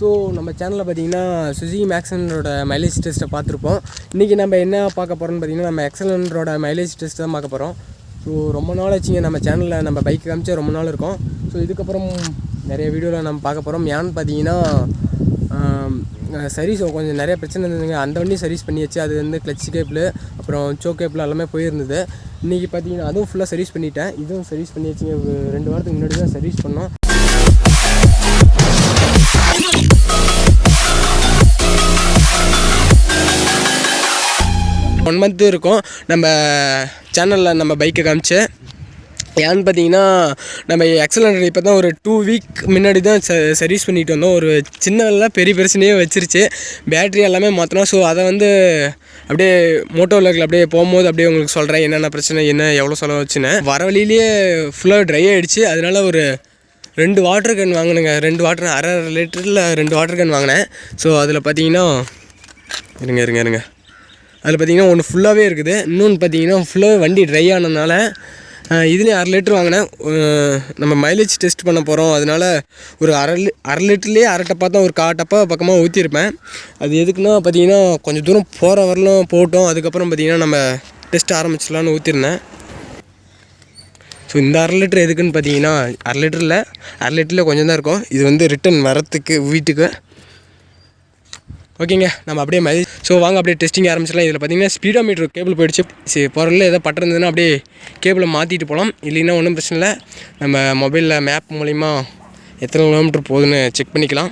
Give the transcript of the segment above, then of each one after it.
So நம்ம சேனலில் பார்த்தீங்கன்னா சுசுகி மேக்ஸனோட மைலேஜ் டெஸ்ட்டை பார்த்துருப்போம் இன்றைக்கி நம்ம என்ன பார்க்க போகிறோம்னு பார்த்தீங்கன்னா நம்ம எக்ஸலனரோட மைலேஜ் டெஸ்ட் தான் பார்க்க போகிறோம் ஸோ ரொம்ப நாள் ஆச்சுங்க நம்ம சேனலில் நம்ம பைக் காமிச்சா ரொம்ப நாள் இருக்கும். ஸோ இதுக்கப்புறம் நிறைய வீடியோவில் நம்ம பார்க்க போகிறோம் ஏன்னு பார்த்தீங்கன்னா சர்வீஸ் கொஞ்சம் நிறைய பிரச்சனை இருந்ததுங்க. அந்த வண்டி சர்வீஸ் பண்ணியாச்சு. அது வந்து கிளச் கேப்பில் அப்புறம் சோக் கேப்பில் எல்லாமே போயிருந்தது. இன்றைக்கி பார்த்தீங்கன்னா அதுவும் ஃபுல்லாக சர்வீஸ் பண்ணிட்டேன். இதுவும் சர்வீஸ் பண்ணியாச்சுங்க. ரெண்டு வாரத்துக்கு முன்னாடி தான் சர்வீஸ் பண்ணோம். ஒன் மந்த்து இருக்கும். நம்ம சேனலில் நம்ம பைக்கை காமிச்சு. ஏன்னு பார்த்தீங்கன்னா நம்ம எக்ஸலண்டர் இப்போ தான் ஒரு டூ வீக் முன்னாடி தான் ச சர்வீஸ் பண்ணிட்டு வந்தோம். ஒரு சின்னதெல்லாம் பெரிய பிரச்சனையே வச்சிருச்சு. பேட்ரி எல்லாமே மாற்றணும் ஸோ அதை வந்து அப்படியே மோட்டோ விளக்கில் அப்படியே போகும்போது அப்படியே உங்களுக்கு சொல்கிறேன் என்னென்ன பிரச்சனை என்ன எவ்வளோ செலவுச்சுன்னு. வர வழியிலேயே ஃபுல்லாக ட்ரை ஆகிடுச்சு அதனால ஒரு ரெண்டு வாட்டர் கேன் வாங்கினேங்க. ரெண்டு வாட்டர் அரை அரை லிட்டரில் ரெண்டு வாட்டர் கேன் வாங்கினேன். ஸோ அதில் பார்த்தீங்கன்னா இருங்க இருங்க இருங்க. அதில் பார்த்தீங்கன்னா ஒன்று ஃபுல்லாகவே இருக்குது. இன்னொன்று பார்த்தீங்கன்னா ஃபுல்லாக வண்டி ட்ரை ஆனதுனால இதுலேயும் அரை லிட்டர் வாங்கினேன். நம்ம மைலேஜ் டெஸ்ட் பண்ண போகிறோம் அதனால ஒரு அரை அரை லிட்டர்லேயே அரை டப்பா தான் ஒரு கா டப்பா பக்கமாக ஊற்றிருப்பேன் அது எதுக்குன்னா பார்த்தீங்கன்னா கொஞ்சம் தூரம் போகிற வரலாம் போட்டோம். அதுக்கப்புறம் பார்த்தீங்கன்னா நம்ம டெஸ்ட் ஆரம்பிச்சிடலான்னு ஊற்றிருந்தேன் ஸோ இந்த அரை லிட்டர் எதுக்குன்னு பார்த்தீங்கன்னா அரை லிட்டரில் அரை லிட்டரில் கொஞ்சம் தான் இருக்கும். இது வந்து ரிட்டன் வரத்துக்கு வீட்டுக்கு. ஓகேங்க நம்ம அப்படியே மைலேஜ் ஸோ வாங்க அப்படியே டெஸ்டிங் ஆரம்பிச்சிடலாம். இதில் பார்த்தீங்கன்னா ஸ்பீடோ மீட்டர் கேபிள் போயிடுச்சு. சரி பொருளில் ஏதோ பட்டிருந்ததுன்னா அப்படியே கேபிளை மாற்றிட்டு போகலாம் இல்லைன்னா ஒன்றும் பிரச்சனை இல்லை. நம்ம மொபைலில் மேப் மூலிமா எத்தனை கிலோமீட்டர் போகுதுன்னு செக் பண்ணிக்கலாம்.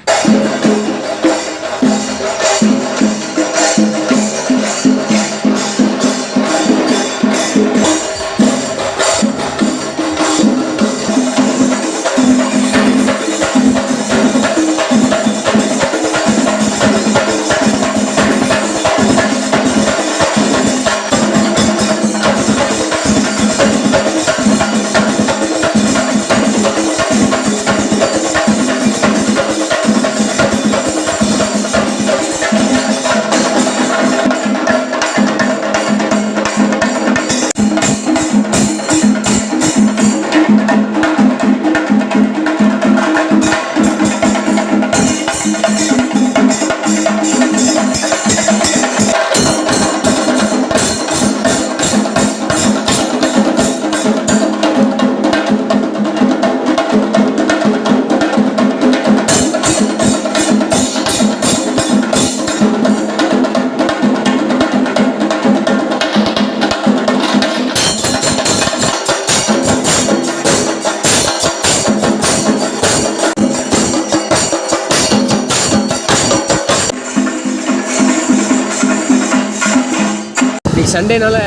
இன்றைக்கி சண்டேனால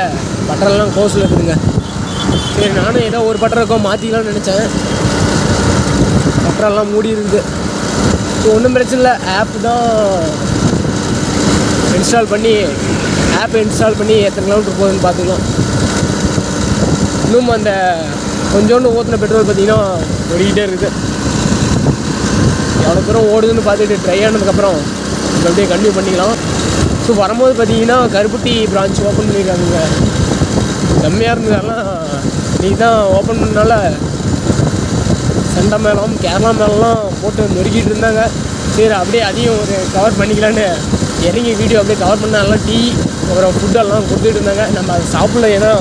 பட்டரெல்லாம் கோஸில் இருக்குதுங்க. சரி நானும் ஏதோ ஒரு பட்டர் இருக்கோ மாற்றிக்கலாம்னு நினச்சேன். பட்டரெல்லாம் மூடி இருக்குது. ஸோ ஒன்றும் பிரச்சனை இல்லை. ஆப் தான் இன்ஸ்டால் பண்ணி ஆப்பை இன்ஸ்டால் பண்ணி எத்தனை கிலோமீட்டர் போகுதுன்னு பார்த்துக்கலாம். இன்னும் அந்த கொஞ்சோண்டு ஊற்றின பெட்ரோல் பார்த்தீங்கன்னா ஓடிக்கிட்டே இருக்குது. எவ்வளோ தூரம் ஓடுதுன்னு பார்த்துட்டு ட்ரை ஆனதுக்கப்புறம் அப்படியே கண்டினியூ பண்ணிக்கலாம். ஸோ வரும்போது பார்த்தீங்கன்னா கருப்பட்டி பிரான்ச் ஓப்பன் பண்ணியிருக்காங்க. செம்மையாக இருந்ததெல்லாம் நீ தான் ஓப்பன் பண்ணனால சண்டை மேளம் கேரளா மேளம்லாம் போட்டு நொறுக்கிட்டு இருந்தாங்க. சரி அப்படியே அதையும் ஒரு கவர் பண்ணிக்கலான்னு இறங்கி வீடியோ அப்படியே கவர் பண்ண டீ அப்புறம் ஃபுட்டெல்லாம் கொடுத்துட்டு இருந்தாங்க. நம்ம அதை சாப்பிடல ஏன்னா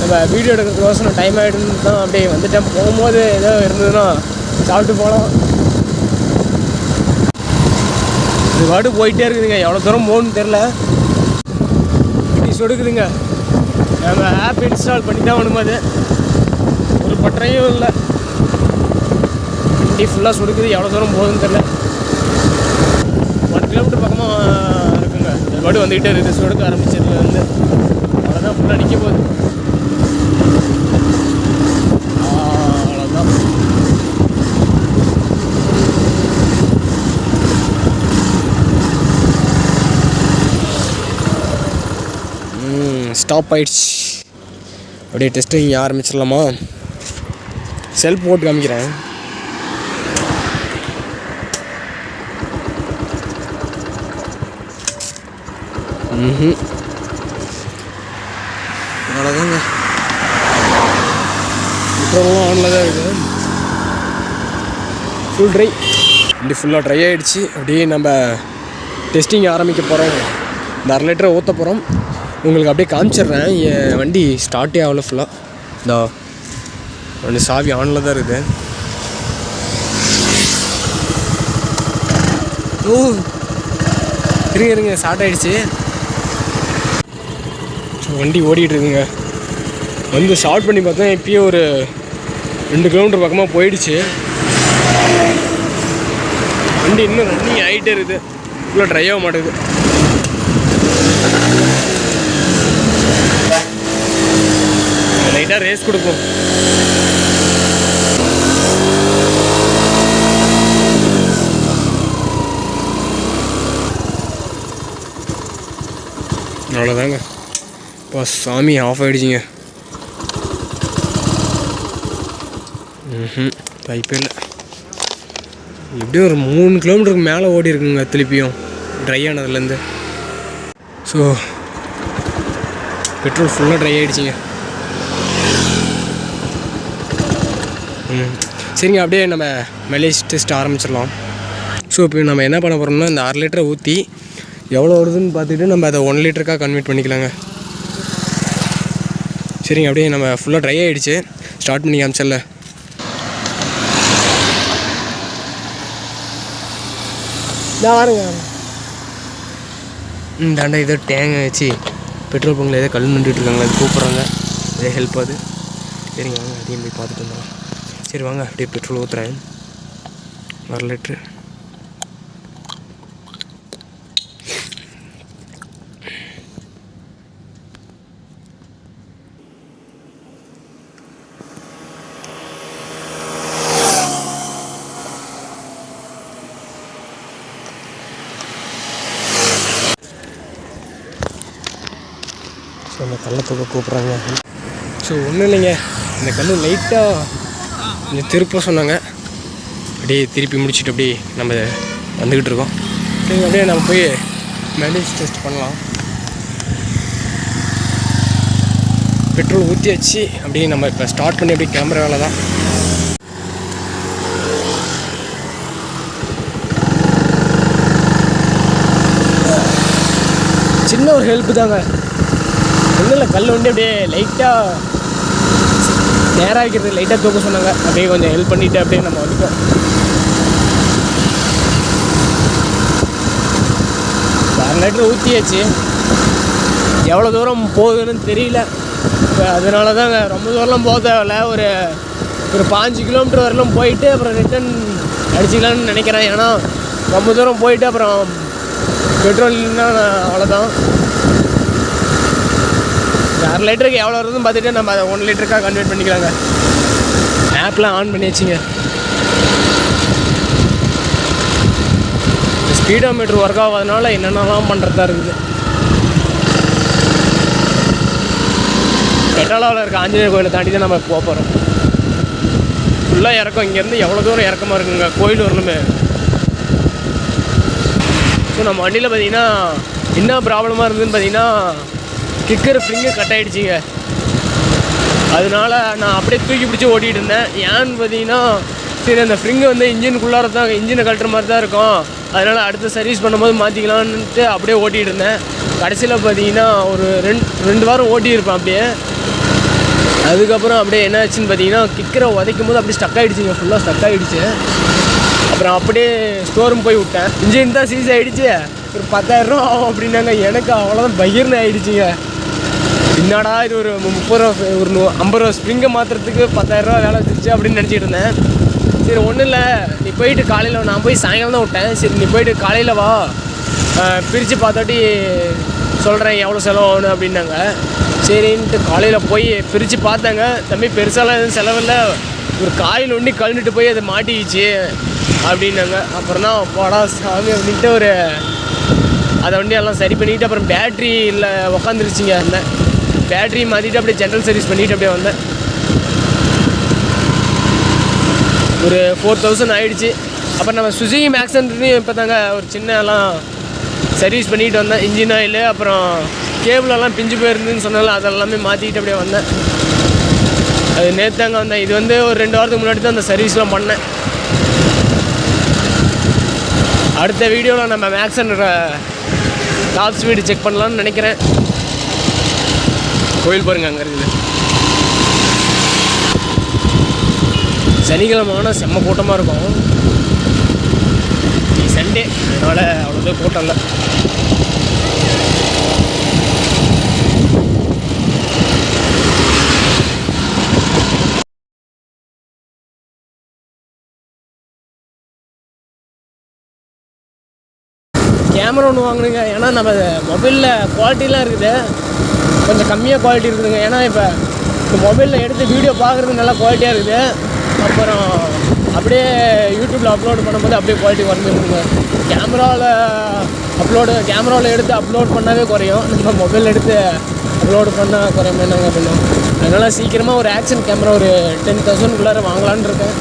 நம்ம வீடியோ எடுக்கிறதுக்கோசரம் டைம் ஆகிடுன்னு தான் அப்படியே வந்துட்டேன். போகும்போது ஏதோ இருந்ததுன்னா சாப்பிட்டு போகலாம். இது பாட்டு போயிட்டே இருக்குதுங்க. எவ்வளோ தூரம் போகணும்னு தெரில இப்படி சொடுக்குதுங்க. நம்ம ஆப் இன்ஸ்டால் பண்ணி தான் வேணுமா அது? ஒரு பட்டறையும் இல்லை. வண்டி ஃபுல்லாக சொடுக்குது. எவ்வளோ தூரம் போகுதுன்னு தெரில ஒன் கிலோமீட்டர் பக்கமாக இருக்குங்க. இது பாட்டு வந்துக்கிட்டே இருக்குது. சொடுக்க ஆரம்பிச்சதுலேருந்து. அவ்வளோதான் ஃபுல்லாக நிற்க போகுது ஆ, அவ்வளோதான் ஸ்டாப் ஆயிடுச்சு. அப்படியே டெஸ்டிங் ஆரம்பிச்சிடலாமா? செல்ஃப் போட்டு காமிக்கிறேன். ம் அவ்வளோதாங்க பெட்ரோலும் ஆனில் தான் இருக்குது. ஃபுல் ட்ரை இப்படி ஃபுல்லாக ட்ரை ஆகிடுச்சு அப்படியே நம்ம டெஸ்டிங் ஆரம்பிக்க போகிறோம் இந்த அரை லிட்டரை ஊற்ற போகிறோம் உங்களுக்கு அப்படியே காமிச்சிடுறேன். என் வண்டி ஸ்டார்ட்டே ஆகல ஃபுல்லாக இந்த ஒன்று சாவி ஆனில் தான் இருக்குது. ஓ இருங்க இருங்க ஸ்டார்ட் ஆகிடுச்சு வண்டி ஓடிட்டு இருக்குங்க. வந்து ஸ்டார்ட் பண்ணி பார்த்தா இப்பயே ஒரு ரெண்டு கிலோமீட்டர் பக்கமாக போயிடுச்சு. வண்டி இன்னும் ரன்னிங் ஆகிட்டே இருக்குது. ஃபுல்லாக ட்ரை ஆக மாட்டேங்குது. நல்லா ரேஸ் கொடுக்கும். அவ்வளோதாங்க இப்போ சாமி ஆஃப் ஆகிடுச்சிங்க ம் வாய்ப்பே இல்லை. எப்படியும் ஒரு மூணு கிலோமீட்டருக்கு மேலே ஓடி இருக்குங்க திருப்பியும். ட்ரை ஆனதுலேருந்து ஸோ பெட்ரோல் ஃபுல்லாக ட்ரை ஆகிடுச்சிங்க சரிங்க அப்படியே நம்ம மைலேஜ் டெஸ்ட் ஆரம்பிச்சிடலாம். ஸோ இப்போ நம்ம என்ன பண்ண போகிறோம்னா இந்த அரை லிட்டரை ஊற்றி எவ்வளோ வருதுன்னு பார்த்துட்டு நம்ம அதை ஒன் லிட்டருக்காக கன்வெர்ட் பண்ணிக்கலாங்க. சரிங்க அப்படியே நம்ம ஃபுல்லாக ட்ரை ஆகிடுச்சு ஸ்டார்ட் பண்ணி காமிச்சல வரேங்க. ம் தாண்டா ஏதோ டேங்க வச்சு பெட்ரோல் பங்கில் ஏதோ கல் நின்றுட்டு இருக்காங்களா அது கூப்பிட்றாங்க. ஏதோ ஹெல்ப் ஆகுது. சரிங்க வாங்க அதையும் போய் பார்த்துட்டு வந்துடலாம். சரி வாங்க அப்படியே பெட்ரோல் ஊற்றுறேன் அரை லிட்ரு ஸோ அந்த கல்லை தூக்க கூப்பிட்றாங்க. ஸோ ஒன்றும் இல்லைங்க. இந்த கல் லைட்டாக கொஞ்சம் திருப்ப சொன்னாங்க. அப்படியே திருப்பி முடிச்சுட்டு அப்படியே நம்ம வந்துக்கிட்டு இருக்கோம். அப்படியே நம்ம போய் மைலேஜ் டெஸ்ட் பண்ணலாம். பெட்ரோல் ஊற்றி வச்சு அப்படியே நம்ம இப்போ ஸ்டார்ட் பண்ணி அப்படியே கிளம்புற வேலை தான். சின்ன ஒரு ஹெல்ப் தாங்க. ஒன்றும் இல்லை கல் வந்து அப்படியே லைட்டாக நேராக ஆகிக்கிறது லைட்டாக தூக்க சொன்னாங்க. அப்படியே கொஞ்சம் ஹெல்ப் பண்ணிவிட்டு அப்படியே நம்ம வந்துட்டோம். அரை லிட்டர் ஊற்றியாச்சு எவ்வளோ தூரம் போகுதுன்னு தெரியல. இப்போ அதனால தான் ரொம்ப தூரம்லாம் போக தேவையில்ல. ஒரு ஒரு பாஞ்சு கிலோமீட்டர் வரலாம் போயிட்டு அப்புறம் ரிட்டன் அடிச்சிக்கலான்னு நினைக்கிறேன். ஏன்னா ரொம்ப தூரம் போயிட்டு அப்புறம் பெட்ரோல் இல்லைன்னா அவ்வளோதான் அரை லிட்டருக்கு எவ்வளோ வருதுன்னு பார்த்துட்டு நம்ம அதை ஒன் லிட்டருக்காக கன்வெர்ட் பண்ணிக்கலாங்க. ஆப்லாம் ஆன் பண்ணி வச்சுங்க ஸ்பீடோ மீட்ரு ஒர்க் ஆகாதனால என்னென்னலாம் பண்ணுறதா இருக்குது. பெட்ரோலாவில் இருக்க ஆஞ்சநேயர் கோயிலை தாண்டி தான் நம்ம போக போகிறோம் ஃபுல்லாக இறக்கம். இங்கேருந்து எவ்வளோ தூரம் இறக்கமாக இருக்குங்க? கோயில் வரணுமே ஸோ நம்ம வண்டியில் பார்த்தீங்கன்னா என்ன ப்ராப்ளமாக இருந்ததுன்னு பார்த்தீங்கன்னா கிக்கர் ஃப்ரிங்கு கட் ஆகிடுச்சிங்க அதனால நான் அப்படியே தூக்கி பிடிச்சி ஓட்டிகிட்டு இருந்தேன். ஏன்னு பார்த்தீங்கன்னா சரி அந்த ஃப்ரிங்கு வந்து இன்ஜினுக்குள்ளார தான் இன்ஜினை கட்டுற மாதிரி தான் இருக்கும். அதனால் அடுத்த சர்வீஸ் பண்ணும்போது மாற்றிக்கலான்ட்டு அப்படியே ஓட்டிகிட்டு இருந்தேன். கடைசியில் பார்த்தீங்கன்னா ஒரு ரெண்டு ரெண்டு வாரம் ஓட்டியிருப்பேன் அப்படியே. அதுக்கப்புறம் அப்படியே என்ன ஆச்சுன்னு பார்த்தீங்கன்னா கிக்கரை உதைக்கும் போது அப்படியே ஸ்டக் ஆகிடுச்சிங்க ஃபுல்லாக ஸ்டக் ஆகிடுச்சு அப்புறம் அப்படியே ஸ்டோரும் போய் விட்டேன். இன்ஜின் தான் சீஸ் ஆகிடுச்சு ஒரு பத்தாயிரரூவா ஆகும் அப்படின்னாங்க. எனக்கு அவ்வளோதான் பகிர்னு ஆகிடுச்சிங்க என்னடா இது ஒரு முப்பது ரூபா ஒரு நூ ஐம்பது ரூபா ஸ்ப்ரிங்கை மாற்றுறதுக்கு பத்தாயிரரூவா வேலை வச்சிருச்சு அப்படின்னு நினச்சிட்டு இருந்தேன். சரி ஒன்றும் இல்லை. நீ போயிட்டு காலையில் நான் போய் சாயங்காலம் தான் விட்டேன். சரி நீ போயிட்டு காலையில் வா. பிரித்து பார்த்தாட்டி சொல்கிறேன் எவ்வளோ செலவு ஆகணும் அப்படின்னாங்க. சரின்ட்டு காலையில் போய் பிரித்து பார்த்தாங்க. தம்பி பெருசாலாம் எதுவும் செலவில்லை. ஒரு காயில் ஒண்டி கழுந்துட்டு போய் அது மாட்டிக்கிச்சு அப்படின்னாங்க. அப்புறம் தான் போடா சாமி அப்படின்ட்டு ஒரு அதை வண்டி எல்லாம் சரி பண்ணிக்கிட்டு அப்புறம் பேட்ரி இல்லை உக்காந்துருச்சுங்க அந்த பேட்ரி மாற்றிட்டு அப்படியே ஜென்ரல் சர்வீஸ் பண்ணிட்டு அப்படியே வந்தேன். ஒரு ஃபோர் தௌசண்ட் ஆகிடுச்சு அப்புறம் நம்ம சுசுகி மேக்ஸன்ட்லையும் இப்போ தாங்க ஒரு சின்னலாம் சர்வீஸ் பண்ணிட்டு வந்தேன். இன்ஜின் ஆயில் அப்புறம் கேபிள் எல்லாம் பிஞ்சு போயிருந்துன்னு சொன்னால அதெல்லாமே மாற்றிக்கிட்டு அப்படியே வந்தேன். அது நேற்று தாங்க வந்தேன். இது வந்து ஒரு ரெண்டு வாரத்துக்கு முன்னாடி தான் அந்த சர்வீஸ்லாம் பண்ணேன். அடுத்த வீடியோவில் நம்ம மேக்ஸன்ற டாப் ஸ்பீடு செக் பண்ணலான்னு நினைக்கிறேன். கோயில் பாருங்க அங்கே இருக்குது. சனிக்கிழமை ஆனால் செம்ம கூட்டமாக இருக்கும். சண்டே அதனால் அவ்வளோதான் கூட்டம் இல்லை. கேமரா ஒன்று வாங்கணுங்க ஏன்னா நம்ம மொபைலில் குவாலிட்டிலாம் இருக்குது. கொஞ்சம் கம்மியாக குவாலிட்டி இருக்குதுங்க. ஏன்னா இப்போ இந்த மொபைலில் எடுத்து வீடியோ பார்க்குறது நல்லா குவாலிட்டியாக இருக்குது. அப்புறம் அப்படியே யூடியூப்பில் அப்லோட் பண்ணும்போது அப்படியே குவாலிட்டி குறைஞ்சிருக்குங்க கேமராவில் அப்லோடு கேமராவில் எடுத்து அப்லோட் பண்ணாவே குறையும். நம்ம மொபைல் எடுத்து அப்லோடு பண்ணால் குறையும் என்னங்க பண்ணும் அதனால் சீக்கிரமாக ஒரு ஆக்ஷன் கேமரா ஒரு டென் தௌசண்ட்குள்ளார வாங்கலான்னு இருக்கேன்.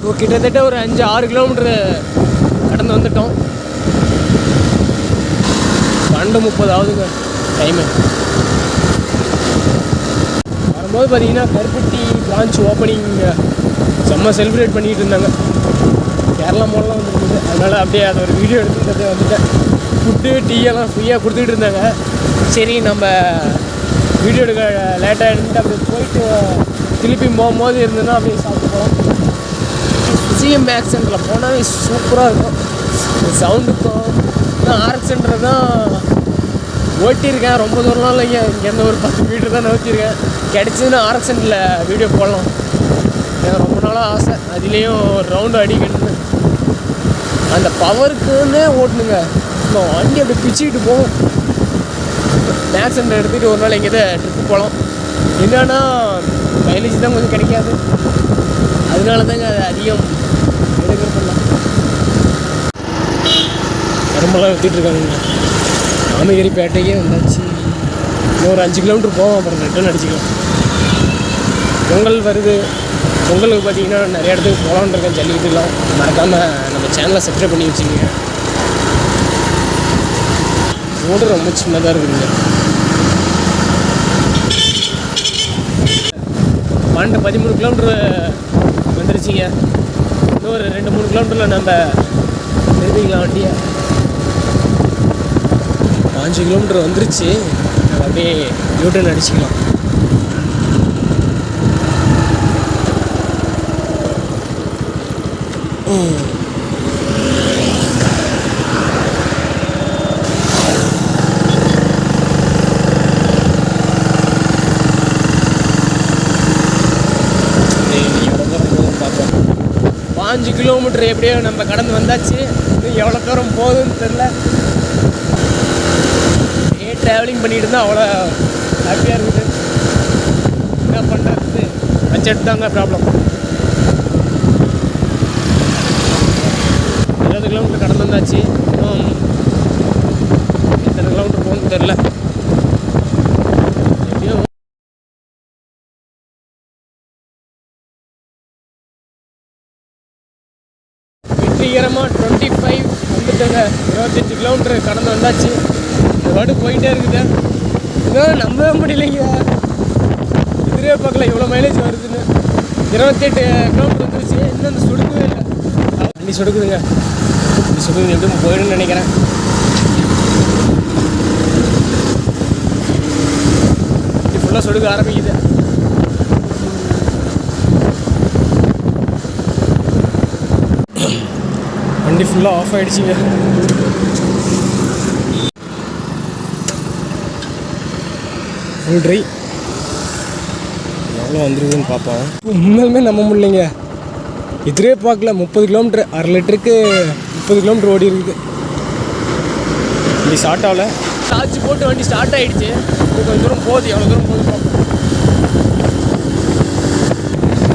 இப்போ கிட்டத்தட்ட ஒரு அஞ்சு ஆறு கிலோமீட்ரு கடந்து வந்துட்டோம். பன்னெண்டு முப்பது ஆகுதுங்க டைமு வரும்போது பார்த்தீங்கன்னா கருப்பட்டி பிரான்ச் ஓப்பனிங் செம்ம செலிப்ரேட் பண்ணிகிட்டு இருந்தாங்க. கேரளா மாடலாம் வந்துருந்தது அதனால் அப்படியே அதை ஒரு வீடியோ எடுத்துக்கிட்டே வந்துட்டேன். ஃபுட்டு டீயெல்லாம் ஃப்ரீயாக கொடுத்துக்கிட்டு இருந்தாங்க. சரி நம்ம வீடியோ எடுக்க லேட்டாக எடுத்துட்டு அப்படியே போயிட்டு திருப்பி போகும்போது இருந்ததுன்னா அப்படியே சாப்பிட்டு போகலாம். சிஎம் பேக் சென்டரில் போனாவே சூப்பராக இருக்கும். சவுண்டுக்கும் நான் சென்டர் தான் ஓட்டியிருக்கேன். ரொம்ப தூரம்லாம் இல்லைங்க. இங்கேருந்து ஒரு பத்து மீட்டர் தான் நோக்கியிருக்கேன். கிடச்சதுன்னா ஆர்எக்ஸ் சென்டரில் வீடியோ போடலாம். எனக்கு ரொம்ப நாளாக ஆசை. அதுலேயும் ரவுண்டு அடிக்கணும்னு. அந்த பவருக்குன்னே ஓட்டணுங்க. இப்போ வண்டி அப்படி பிச்சுக்கிட்டு போகும். மேக்ஸ் சென்டர் எடுத்துகிட்டு ஒரு நாள் எங்கேயாவது ட்ரிப்பு போகலாம் என்னன்னா மைலேஜ் தான் கொஞ்சம் கிடைக்காது. அதனால தாங்க அது அதிகம் கரும்பெல்லாம் வித்துட்டு இருக்காங்க ராமகிரி பேட்டைக்கே வந்தாச்சு. இன்னும் ஒரு அஞ்சு கிலோமீட்டர் போவோம் அப்புறம் ரிட்டர்ன் அடிச்சுக்கலாம். பொங்கல் வருது. பொங்கலுக்கு பார்த்தீங்கன்னா நிறைய இடத்துக்கு போகலான்னு இருக்கேன் ஜல்லிக்கட்டுலாம் மறக்காமல் நம்ம சேனலை சப்ஸ்கிரைப் பண்ணி வச்சுக்கோங்க ரோடு ரொம்ப சின்னதாக இருக்குதுங்க பன்னெண்டு பதிமூணு கிலோமீட்ரு வந்துருச்சுங்க. இன்னும் ஒரு ரெண்டு மூணு கிலோமீட்டரில் நம்ம நிறுத்திக்கலாம் வண்டியை அஞ்சு கிலோமீட்டர் வந்துருச்சு. அப்படியே யூட்டன் அடிச்சுக்கலாம். பார்ப்போம். பாஞ்சு கிலோமீட்டர் எப்படியோ நம்ம கடந்து வந்தாச்சு. எவ்வளோ தூரம் போகுதுன்னு தெரில ட்ராவலிங் பண்ணிட்டு இருந்தால் அவ்வளோ ஹாப்பியாக இருக்குது. என்ன பண்ணுறது பட்ஜெட் தாங்க ப்ராப்ளம் இருபது கிலோமீட்டர் கடந்து வந்தாச்சு. இன்னும் எத்தனை கிலோமீட்டர் போகணும்னு தெரில வெற்றிகரமாக டுவெண்ட்டி ஃபைவ் வந்துட்டுங்க இருபத்தஞ்சி கிலோமீட்டர் கடந்து வந்தாச்சு. பாட்டு போயிட்டே இருக்குது. இன்னும் நம்பவே முடியலைங்க. எதிரே பார்க்கல இவ்வளோ மைலேஜ் வருதுன்னு. இருபத்தெட்டு கிலோமீட்டர் வந்துருச்சு. இன்னும் அந்த சுடுக்கவே இல்லை. வண்டி சுடுக்குதுங்க. வண்டி சுடுக்குது எப்படியும் போயிடும்னு நினைக்கிறேன். வண்டி ஃபுல்லாக சுடுக்க ஆரம்பிக்குது. வண்டி ஃபுல்லாக ஆஃப் ஆகிடுச்சிங்க ட்ரை எவ்வளோ வந்துருக்குதுன்னு பார்ப்போம். உண்மையுமே நம்ப முடியலைங்க. எதிரே பார்க்கல முப்பது கிலோமீட்ரு அரை லிட்டருக்கு முப்பது கிலோமீட்டர் ஓடி இருக்குது. வண்டி ஸ்டார்ட் ஆகல. சார்ஜ் போட்டு வண்டி ஸ்டார்ட் ஆகிடுச்சு கொஞ்சம் தூரம் போகுது எவ்வளோ தூரம் போகுது பார்ப்போம்.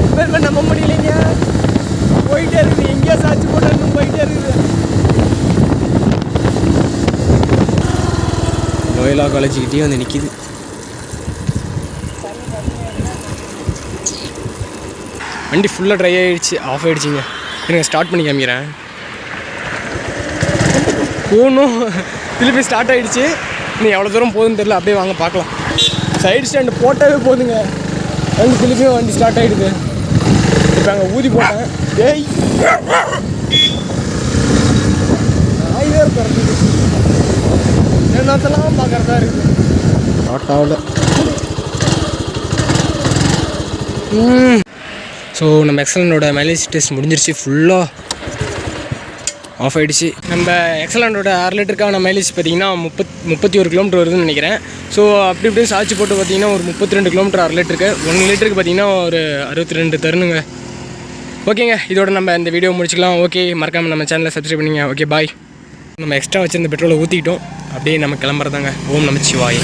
உண்மையுமே நம்ப முடியலைங்க. போயிட்டே இருக்குது. எங்கேயோ சார்ஜ் போட்டு போயிட்டே இருக்குது. நோயலா காலேஜ்கிட்டயே வந்து நிற்கிது வண்டி ஃபுல்லாக ட்ரை ஆகிடுச்சு ஆஃப் ஆகிடுச்சிங்க எனக்கு ஸ்டார்ட் பண்ணி காமிக்கிறேன். போகணும் திருப்பி ஸ்டார்ட் ஆகிடுச்சு இன்னும் எவ்வளோ தூரம் போகுதுன்னு தெரியல. அப்படியே வாங்க பார்க்கலாம். சைடு ஸ்டாண்டு போட்டாவே போதுங்க. வண்டி திருப்பியும் வண்டி ஸ்டார்ட் ஆகிடுது இப்போ அங்கே ஊதி போட்டேன். ஏய். நாய் வேறு பிறந்தது என்னத்தெல்லாம் பார்க்குறதா இருக்கு? ஆட்டாவில் ஸோ நம்ம எக்ஸலண்டோட மைலேஜ் டெஸ்ட் முடிஞ்சிருச்சு. ஃபுல்லாக ஆஃப் ஆகிடுச்சு நம்ம எக்ஸலண்டோட அரை லிட்டருக்கான மைலேஜ் பார்த்தீங்கன்னா முப்பத் முப்பத்தி ஒரு கிலோமீட்டர் வருதுன்னு நினைக்கிறேன். ஸோ அப்படி இப்படி சார்ஜ் போட்டு பார்த்தீங்கன்னா ஒரு முப்பத்தி ரெண்டு கிலோமீட்டர் அரை லிட்டருக்கு. ஒன் லிட்டருக்கு பார்த்தீங்கன்னா ஒரு அறுபத்தி ரெண்டு தருணுங்க ஓகேங்க இதோட நம்ம இந்த வீடியோ முடிச்சுக்கலாம். ஓகே மறக்காமல் நம்ம சேனலை சப்ஸ்கிரைப் பண்ணிங்க. ஓகே பாய் நம்ம எக்ஸ்ட்ரா வச்சுருந்த பெட்ரோலை ஊற்றிக்கிட்டோம் அப்படியே நம்ம கிளம்புறதாங்க. ஓம் நமச்சிவாய்